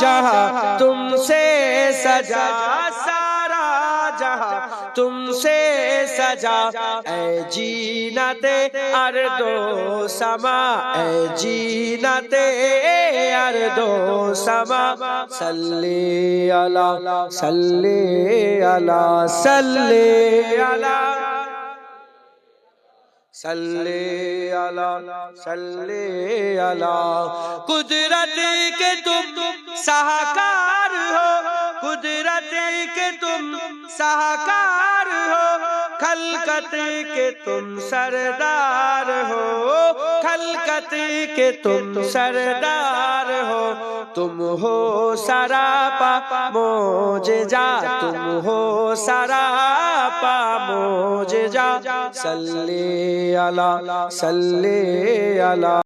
जहाँ तुमसे सजा, सारा जहाँ तुमसे सजा। ए जीनते अर्दो समा ए जीनते अर्दो समा। सल्ली अला सल्ली अला सल्ली अला सल्ले अला सल्ले अला। कुदरत के तुम सहाकार हो, कुदरत के तुम सहाकार हो, खलकत के तुम सरदार हो, खलकत के तुम सरदार हो। तुम हो सरापा मोजा तुम हो सरापा मोजा सल्ले अला सल्ले अला